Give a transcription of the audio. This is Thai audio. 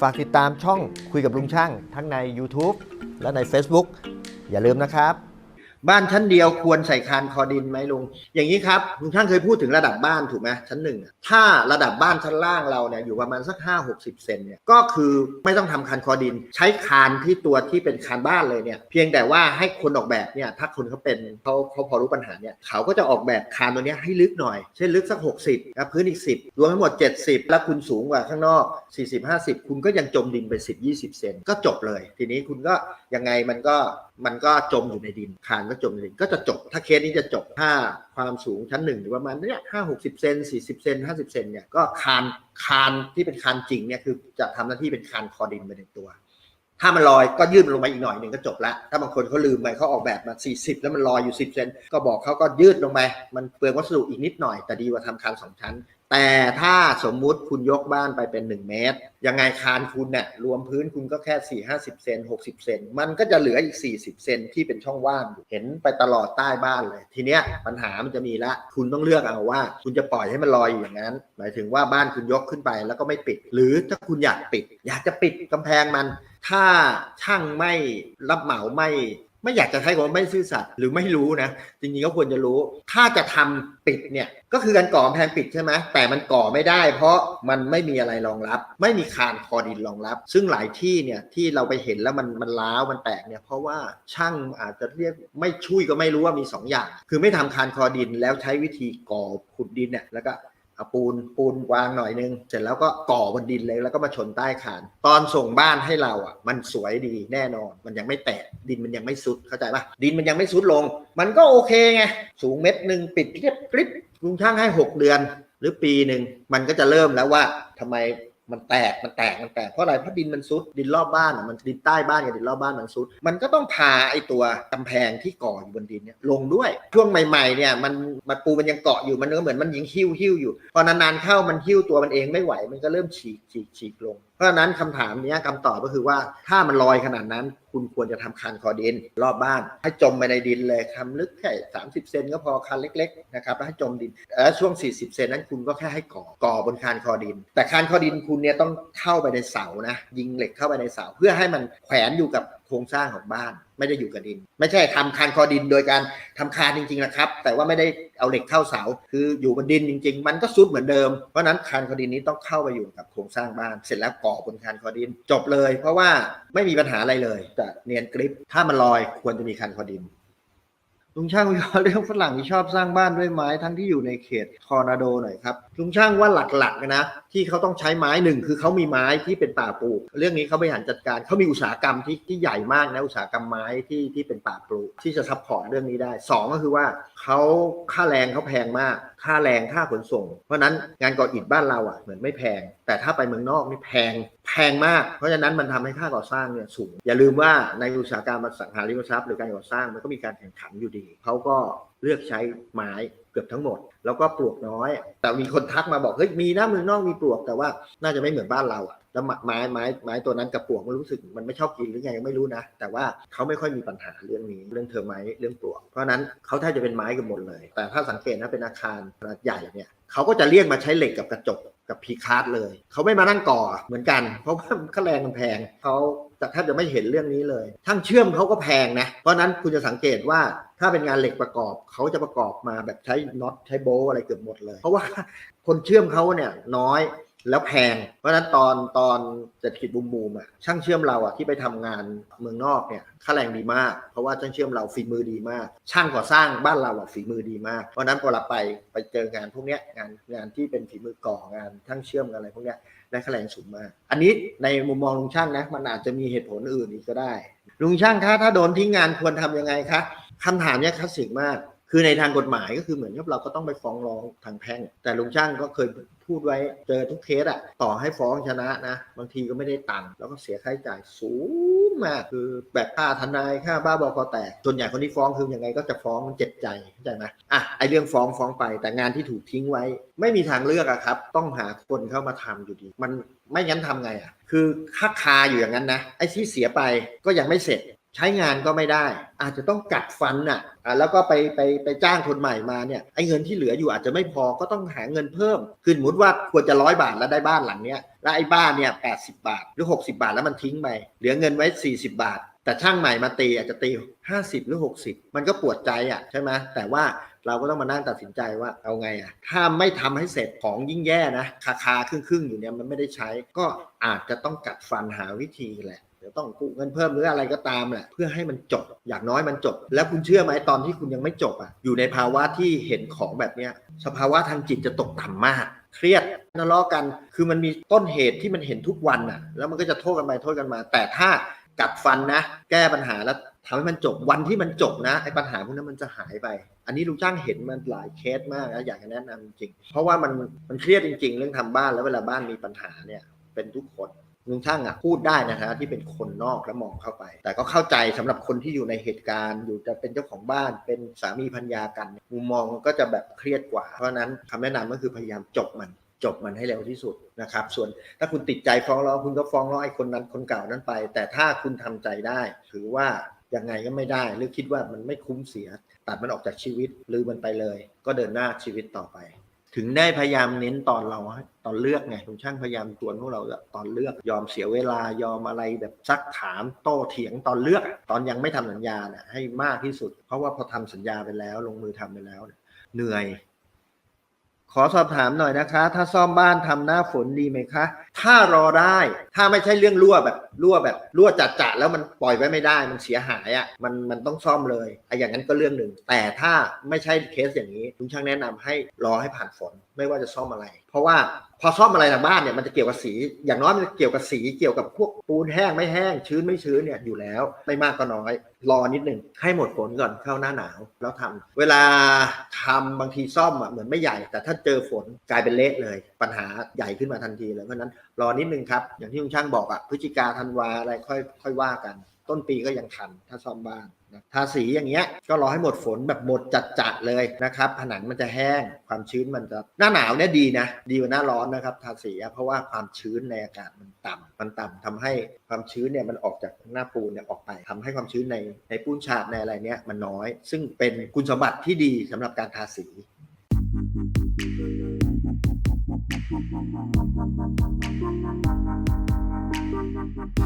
ฝากติดตามช่องคุยกับลุงช่างทั้งใน YouTube และใน Facebook อย่าลืมนะครับ บ้านชั้นเดียวควรใส่คานคอดินไหมลุง อย่างนี้ครับลุงช่างเคยพูดถึงระดับบ้านถูกไหมชั้นหนึ่งถ้าระดับบ้านชั้นล่างเราเนี่ยอยู่ประมาณสัก 5 60 เซนเนี่ยก็คือไม่ต้องทำคานคอดิน ใช้คานที่ตัวที่เป็นคานบ้านเลยเนี่ยเพียงแต่ว่าให้คนออกแบบเนี่ยถ้าคนเขาเป็นเขาเขาพอรู้ปัญหาเนี่ยเขาก็จะออกแบบคานตัวนี้ให้ลึกหน่อย เช่นลึกสัก 60นะพื้นอีก 10 รวมทั้งหมด 70 แล้วคุณสูงกว่าข้างนอก 40 50 คุณก็ยังจมดินไป 10 20 เซนก็จบเลย ทีนี้คุณก็ ยังไงมันก็มันก็จมอยู่ในดินคานก็จมในดินก็จะจบ ถ้าเคสนี้จะจบถ้าความสูงชั้นหนึ่งหรือประมาณเนี้ยห้าหกสิบเซนสี่สิบเซนห้าสิบเซนเนี่ยก็คานคานที่เป็นคานจริงเนี่ยคือจะทำหน้าที่เป็นคานคอดินไปในตัว ถ้ามันลอยก็ยืดมันลงมาอีกหน่อยหนึ่งก็จบละถ้าบางคนเขาลืมไปเขาออกแบบมา 40 แล้วมันลอยอยู่ 10 เซนก็บอกเขาก็ยืดลงไปมันเปลืองวัสดุอีกนิดหน่อย แต่ดีกว่าทำคานสองชั้น แต่ถ้าสมมุติคุณยกบ้านไปเป็น 1 เมตร ยังไงคานคุณเนี่ยรวมพื้นคุณก็แค่ 4 50 เซน60 เซนมันก็จะเหลืออีก 40 เซนที่เป็นช่องว่างอยู่เห็นไปตลอดใต้บ้านเลย ทีเนี้ยปัญหามันจะมีละ คุณต้องเลือกเอาว่า คุณจะปล่อยให้มันลอยอยู่อย่างนั้น หมายถึงว่าบ้านคุณยกขึ้นไปแล้วก็ไม่ปิด หรือถ้าคุณอยากปิด อยากจะปิดกำแพงมัน ถ้าช่างไม่รับเหมาไม่ไม่อยากจะใช้คำว่าไม่ซื่อสัตย์หรือไม่รู้นะจริงๆก็ควรจะรู้ ถ้าจะทำปิดเนี่ยก็คือการก่อแพงปิดใช่ไหมแต่มันก่อไม่ได้ เพราะมันไม่มีอะไรรองรับ ไม่มีคานคอดินรองรับ ซึ่งหลายที่เนี่ยที่เราไปเห็นแล้วมันมันล้าวมันแตกเนี่ยเพราะว่าช่างอาจจะเรียกไม่ช่วยก็ไม่รู้ว่ามีสองอย่าง คือไม่ทำคานคอดินแล้วใช้วิธีก่อขุดดินเนี่ยแล้วก็ เอาปูนปูนวางหน่อยนึง เสร็จแล้วก็ก่อบนดินเลยแล้วก็มาชนใต้คาน ตอนส่งบ้านให้เราอะ มันสวยดีแน่นอน มันยังไม่แตกดินมันยังไม่ซุดเข้าใจปะดินมันยังไม่ซุดลง มันก็โอเคไงสูงเม็ดหนึ่งปิดเรียบกริบลุงช่างให้ 6 เดือน หรือปีหนึ่งมันก็จะเริ่มแล้วว่าทำไม มันแตกมันแตกมันแตกเพราะอะไรเพราะดินมันซุดดินรอบบ้านอะมันดินใต้บ้านกับดินรอบบ้านมันซุด มันก็ต้องพาไอตัวกำแพงที่ก่ออยู่บนดินเนี่ยลงด้วยช่วงใหม่ๆเนี่ยมันมันปูมันยังเกาะอยู่มันก็เหมือนมันยิงหิ้วหิ้วอยู่พอนานๆเข้ามันหิ้วตัวมันเองไม่ไหว มันก็เริ่มฉีกฉีกฉีกลงเพราะฉะนั้นคำถามเนี้ยคำตอบก็คือว่าถ้ามันลอยขนาดนั้น คุณควรจะทำคานคอดิน รอบบ้าน ให้จมไปในดินเลยทำลึกแค่30เซนก็พอคันเล็กๆนะครับแล้วให้จมดินแล้วช่วง 40 เซนนั้นคุณก็แค่ให้ก่อก่อบนคานคอดิน แต่คานคอดินคุณเนี่ยต้องเข้าไปในเสานะยิงเหล็กเข้าไปในเสา เพื่อให้มันแขวนอยู่กับ ครงสร้างของบ้าน ไม่ได้อยู่กับดิน ไม่ใช่ทำคานคอดินโดยการทำคานจริงๆนะครับ แต่ว่าไม่ได้เอาเหล็กเข้าเสา คืออยู่บนดินจริง ๆ มันก็ซุดเหมือนเดิม เพราะฉะนั้นคานคอดินนี้ต้องเข้าไปอยู่กับโครงสร้างบ้าน เสร็จแล้วก่อบนคานคอดิน จบเลย เพราะว่าไม่มีปัญหาอะไรเลยจะเนียนกริปถ้ามันลอยควรจะมีคานคอดิน ลุงช่างวิเคราะห์เรื่องฝรั่งที่ชอบสร้างบ้านด้วยไม้ทั้งที่อยู่ในเขตทอร์นาโดหน่อยครับลุงช่างว่าหลักๆนะที่เขาต้องใช้ไม้หนึ่งคือเขามีไม้ที่เป็นป่าปลูก เรื่องนี้เขาบริหารจัดการเขามีอุตสาหกรรมที่ที่ใหญ่มากนะอุตสาหกรรมไม้ที่ที่เป็นป่าปลูกที่จะซัพพอร์ตเรื่องนี้ได้สองก็คือว่าเขาค่าแรงเขาแพงมาก ค่าแรงค่าขนส่ง เพราะนั้นงานก่ออิฐบ้านเราอะเหมือนไม่แพง แต่ถ้าไปเมืองนอกนี่แพง แพงมาก เพราะฉะนั้นมันทำให้ค่าก่อสร้างเนี่ยสูง อย่าลืมว่าในอุตสาหกรรมอสังหาริมทรัพย์หรือการก่อสร้างมันก็มีการแข่งขันอยู่ดี เขาก็เลือกใช้ไม้เกือบทั้งหมด แล้วก็ปลวกน้อย แต่มีคนทักมาบอกเฮ้ยมีนะเมืองนอกมีปลวกแต่ว่าน่าจะไม่เหมือนบ้านเราอะแล้วไม้ไม้ไม้ตัวนั้นกับปลวกมันรู้สึกมันไม่ชอบกินหรือไงยังไม่รู้นะ แต่ว่าเขาไม่ค่อยมีปัญหาเรื่องนี้เรื่องเทอร์ไมต์เรื่องปลวก เพราะฉะนั้นเขาแทบจะเป็นไม้กันหมดเลย แต่ถ้าสังเกตนะเป็นอาคารขนาดใหญ่เนี่ยเขาก็จะเรียกมาใช้เหล็กกับกระจก กับพีคาร์ดเลย เขาไม่มานั่งก่อเหมือนกัน เพราะว่าค่าแรงมันแพงเขาแต่แทบจะไม่เห็นเรื่องนี้เลย ทั้งเชื่อมเขาก็แพงนะ เพราะนั้นคุณจะสังเกตว่าถ้าเป็นงานเหล็กประกอบเขาจะประกอบมาแบบใช้น็อตใช้โบอะไรเกือบหมดเลย เพราะว่าคนเชื่อมเขาเนี่ยน้อย แล้วแพง เพราะฉะนั้นตอนตอนเศรษฐกิจบูมบูมอะช่างเชื่อมเราอะที่ไปทำงานเมืองนอกเนี่ยค่าแรงดีมาก เพราะว่าช่างเชื่อมเราฝีมือดีมาก ช่างก่อสร้างบ้านเราอะฝีมือดีมาก เพราะนั้นพอเราไปไปเจองานพวกเนี้ยงานงานที่เป็นฝีมือก่องานช่างเชื่อมอะไรพวกเนี้ยได้ค่าแรงสูงมาก อันนี้ในมุมมองลุงช่างนะมันอาจจะมีเหตุผลอื่นอีกก็ได้ ลุงช่างคะถ้าโดนทิ้งงานควรทำยังไงคะคำถามเนี้ยคลาสสิกมาก คือในทางกฎหมายก็คือเหมือนกับเราก็ต้องไปฟ้องร้องทางแพ่ง แต่ลุงช่างก็เคยพูดไว้เจอทุกเคสอะต่อให้ฟ้องชนะนะ บางทีก็ไม่ได้ตังค์แล้วก็เสียค่าใช้จ่ายสูงมาก คือแบบค่าทนายค่าบ้าบอคอแตกส่วนใหญ่คนที่ฟ้องคือยังไงก็จะฟ้องมันเจ็บใจเข้าใจไหมอะไอเรื่องฟ้องฟ้องไปแต่งานที่ถูกทิ้งไว้ ไม่มีทางเลือกอะครับ ต้องหาคนเข้ามาทำอยู่ดี มันไม่งั้นทำไงอะคือค่าคาอยู่อย่างนั้นนะไอ้ที่เสียไปก็ยังไม่เสร็จ ใช้งานก็ไม่ได้ อาจจะต้องกัดฟันน่ะอะแล้วก็ไปไปไปจ้างคนใหม่มาเนี่ยไอ้เงินที่เหลืออยู่อาจจะไม่พอก็ต้องหาเงินเพิ่มคือสมมติว่าควรจะร้อยบาทแล้วได้บ้านหลังเนี้ยแล้วไอ้บ้านเนี่ยแปดสิบาทหรือ 60 บาทแล้วมันทิ้งไปเหลือเงินไว้ 40 บาท แต่ช่างใหม่มาตีอาจจะตี 50 หรือ 60 มันก็ปวดใจอะใช่ไหมแต่ว่าเราก็ต้องมานั่งตัดสินใจว่าเอาไงอะถ้าไม่ทำให้เสร็จของยิ่งแย่นะคาคาครึ่งครึ่งๆอยู่เนี่ยมันไม่ได้ใช้ก็อาจจะต้องกัดฟันหาวิธีแหละ เดี๋ยวต้องกู้เงินเพิ่มหรืออะไรก็ตามแหละเพื่อให้มันจบอย่างน้อยมันจบ แล้วคุณเชื่อไหมตอนที่คุณยังไม่จบอะอยู่ในภาวะที่เห็นของแบบเนี้ยสภาวะทางจิตจะตกต่ำมาก เครียดทะเลาะกัน คือมันมีต้นเหตุที่มันเห็นทุกวันน่ะ แล้วมันก็จะโทษกันไปโทษกันมา แต่ถ้ากัดฟันนะ แก้ปัญหาแล้วทำให้มันจบวันที่มันจบนะไอ้ปัญหาพวกนั้นมันจะหายไป อันนี้ลุงจ้างเห็นมันหลายเคสมากนะอยากจะแนะนำจริง เพราะว่ามันมันเครียดจริง ๆ เรื่องทำบ้านแล้วเวลาบ้านมีปัญหาเนี่ยเป็นทุกคน ลุงช่างอะพูดได้นะฮะที่เป็นคนนอกแล้วมองเข้าไป แต่ก็เข้าใจสำหรับคนที่อยู่ในเหตุการณ์ อยู่จะเป็นเจ้าของบ้านเป็นสามีพัญญากันมุมมองก็จะแบบเครียดกว่า เพราะนั้นคำแนะนำก็คือพยายามจบมันจบมันให้เร็วที่สุดนะครับ ส่วนถ้าคุณติดใจฟ้องร้องคุณก็ฟ้องร้องไอ้คนนั้นคนเก่านั้นไป แต่ถ้าคุณทำใจได้ ถือว่ายังไงก็ไม่ได้ หรือคิดว่ามันไม่คุ้มเสีย ตัดมันออกจากชีวิตลืมมันไปเลย ก็เดินหน้าชีวิตต่อไป ถึงได้พยายามเน้นตอนเราตอนเลือกไงลุงช่างพยายามชวนพวกเราตอนเลือกยอมเสียเวลายอมอะไรแบบซักถามโต้เถียงตอนเลือก ตอนยังไม่ทำสัญญาเนี่ยให้มากที่สุด เพราะว่าพอทำสัญญาไปแล้ว ลงมือทำไปแล้ว เหนื่อย ขอสอบถามหน่อยนะคะ ถ้าซ่อมบ้านทำหน้าฝนดีไหมคะ ถ้ารอได้ ถ้าไม่ใช่เรื่องรั่วแบบรั่วแบบรั่วจัดจัดแล้วมันปล่อยไว้ไม่ได้ มันเสียหายอะ่ะ มันมันต้องซ่อมเลยไอ้อย่างนั้นก็เรื่องหนึ่ง แต่ถ้าไม่ใช่เคสอย่างนี้ลุงช่างแนะนำให้รอให้ผ่านฝนไม่ว่าจะซ่อมอะไร เพราะว่าพอซ่อมอะไรทางบ้านเนี่ยมันจะเกี่ยวกับสี อย่างน้อยมันจะเกี่ยวกับสีเกี่ยวกับพวกปูนแห้งไม่แห้ง ชื้นไม่ชื้นเนี่ยอยู่แล้ว ไม่มากก็น้อย รอนิดหนึ่งให้หมดฝนก่อนเข้าหน้าหนาวแล้วทำเวลาทำบางทีซ่อมอะเหมือนไม่ใหญ่ แต่ถ้าเจอฝนกลายเป็นเละเลย ปัญหาใหญ่ขึ้นมาทันทีเลยเพราะนั้นรอนิดหนึ่งครับอย่างที่ลุงช่างบอกอะพฤศจิกาธันวาอะไรค่อยค่อยว่ากัน ต้นปีก็ยังทันถ้าซ่อมบ้านนะทาสีอย่างเงี้ยก็รอให้หมดฝนแบบหมดจัดๆเลยนะครับผนังมันจะแห้งความชื้นมันจะหน้าหนาวเนี่ยดีนะดีกว่าหน้าร้อนนะครับทาสีเพราะว่าความชื้นในอากาศมันต่ำมันต่ำทำให้ความชื้นเนี่ยมันออกจากหน้าปูนเนี่ยออกไปทำให้ความชื้นในในปูนฉาบในอะไรเนี่ยมันน้อย ซึ่งเป็นคุณสมบัติที่ดีสำหรับการทาสี